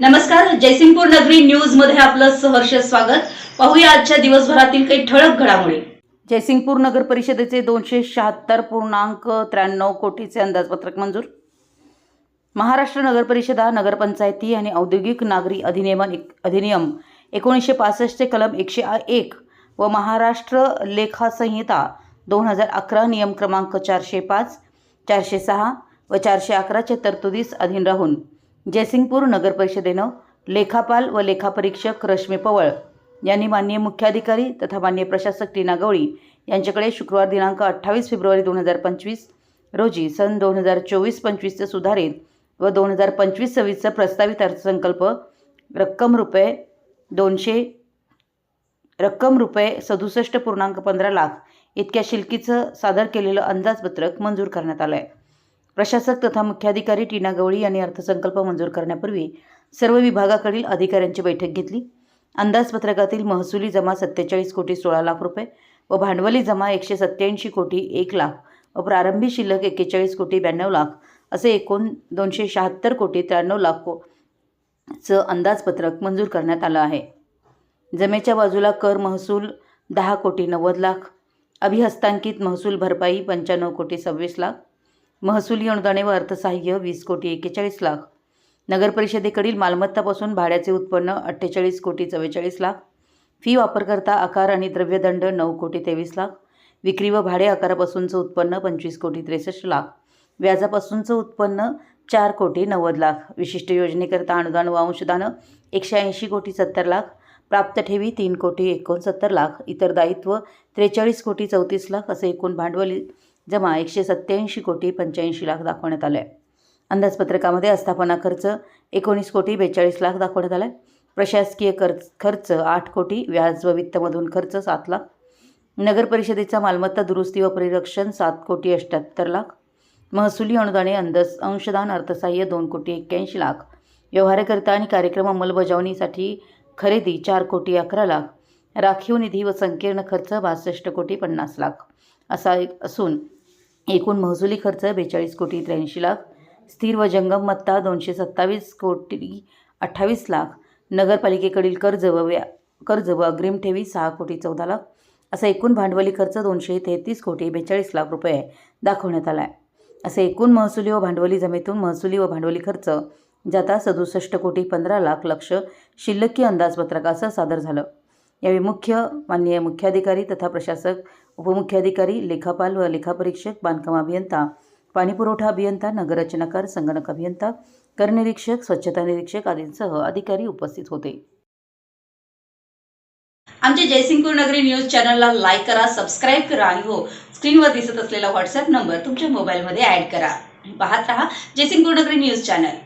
नमस्कार जयसिंगपूर नगरी न्यूजमध्ये आपलं सहर्ष स्वागत. पाहूया आजच्या दिवसभरातील काही ठळक घडामोडी. जयसिंगपूर नगर परिषदेचे दोनशे शहात्तर पूर्णांक त्र्याण्णव कोटीचे अंदाजपत्रक मंजूर. महाराष्ट्र नगर परिषदा नगरपंचायती आणि औद्योगिक नागरी अधिनियमन अधिनियम एकोणीसशे पासष्टचे कलम एकशे एक व महाराष्ट्र लेखा संहिता दोन हजार अकरा नियम क्रमांक चारशे पाच चारशे सहा व चारशे अकराच्या तरतुदीस अधीन राहून जयसिंगपूर नगर परिषदेनं लेखापाल व लेखापरीक्षक रश्मी पवळ यांनी माननीय मुख्याधिकारी तथा माननीय प्रशासक टीना गवळी यांच्याकडे शुक्रवार दिनांक अठ्ठावीस फेब्रुवारी दोन हजार पंचवीस रोजी सन दोन हजार चोवीस पंचवीसचं सुधारित व दोन हजार पंचवीस सव्वीसचं प्रस्तावित अर्थसंकल्प रक्कम रुपये दोनशे रक्कम रुपये सदुसष्ट पूर्णांक पंधरा लाख इतक्या शिल्कीचं सादर केलेलं अंदाजपत्रक मंजूर करण्यात आलं आहे प्रशासक तथा मुख्याधिकारी टीना गवळी यांनी अर्थसंकल्प मंजूर करण्यापूर्वी सर्व विभागाकडील अधिकाऱ्यांची बैठक घेतली. अंदाजपत्रकातील महसुली जमा सत्तेचाळीस कोटी सोळा लाख रुपये व भांडवली जमा एकशे सत्त्याऐंशी कोटी एक लाख व प्रारंभी शिल्लक एक्केचाळीस कोटी ब्याण्णव लाख असे एकूण दोनशे शहात्तर कोटी त्र्याण्णव लाख को चं अंदाजपत्रक मंजूर करण्यात आलं आहे. जमेच्या बाजूला कर महसूल दहा कोटी नव्वद लाख अभिहस्तांकित महसूल भरपाई पंच्याण्णव कोटी सव्वीस लाख महसुली अनुदाने व अर्थसहाय्य वीस कोटी एक्केचाळीस लाख. नगरपरिषदेकडील मालमत्तापासून भाड्याचे उत्पन्न अठ्ठेचाळीस कोटी चव्वेचाळीस लाख. फी वापरकर्ता आकार आणि द्रव्यदंड नऊ कोटी तेवीस लाख. विक्री व भाडे आकारापासूनचं उत्पन्न पंचवीस कोटी त्रेसष्ट लाख. व्याजापासूनचं उत्पन्न चार कोटी नव्वद लाख. विशिष्ट योजनेकरता अनुदान व अंशदानं एकशे ऐंशी कोटी सत्तर लाख. प्राप्त ठेवी तीन कोटी एकोणसत्तर लाख. इतर दायित्व त्रेचाळीस कोटी चौतीस लाख असे एकूण भांडवली जमा एकशे सत्त्याऐंशी कोटी पंच्याऐंशी लाख दाखवण्यात आलं आहे अंदाजपत्रकामध्ये आस्थापना खर्च एकोणीस कोटी बेचाळीस लाख दाखवण्यात आला आहे प्रशासकीय खर्च खर्च आठ कोटी व्याज व वित्तमधून खर्च सात लाख. नगर परिषदेचा मालमत्ता दुरुस्ती व परिरक्षण सात कोटी अष्ट्याहत्तर लाख. महसुली अनुदाने अंदस अंशदान अर्थसहाय्य दोन कोटी एक्क्याऐंशी लाख. व्यवहारकर्ता आणि कार्यक्रम अंमलबजावणीसाठी खरेदी चार कोटी अकरा लाख. राखीव निधी व संकीर्ण खर्च बासष्ट कोटी पन्नास लाख. असा एक असून एकूण महसुली खर्च बेचाळीस कोटी त्र्याऐंशी लाख. स्थिर व जंगम मत्ता दोनशे सत्तावीस कोटी अठ्ठावीस लाख. नगरपालिकेकडील कर्ज व व्या कर्ज व अग्रिम ठेवी सहा कोटी चौदा लाख. असा एकूण भांडवली खर्च दोनशे तेहतीस कोटी बेचाळीस लाख रुपये दाखवण्यात आला आहे असे एकूण महसुली व भांडवली जमेतून महसुली व भांडवली खर्च जाता सदुसष्ट कोटी पंधरा लाख लक्ष शिल्लकी अंदाजपत्रकासह सादर झालं. यावेळी मुख्य माननीय मुख्याधिकारी तथा प्रशासक उपमुख्याधिकारी लेखापाल व लेखापरीक्षक बांधकाम अभियंता पाणीपुरवठा अभियंता नगररचनाकार संगणक अभियंता करनिरीक्षक स्वच्छता निरीक्षक आदींसह अधिकारी उपस्थित होते. आमच्या जयसिंगपूर नगरी न्यूज चॅनलला लाईक करा सबस्क्राईब करा आणि हो स्क्रीनवर दिसत असलेला व्हॉट्सअप नंबर तुमच्या मोबाईलमध्ये ॲड करा. पाहत रहा जयसिंगपूर नगरी न्यूज चॅनल.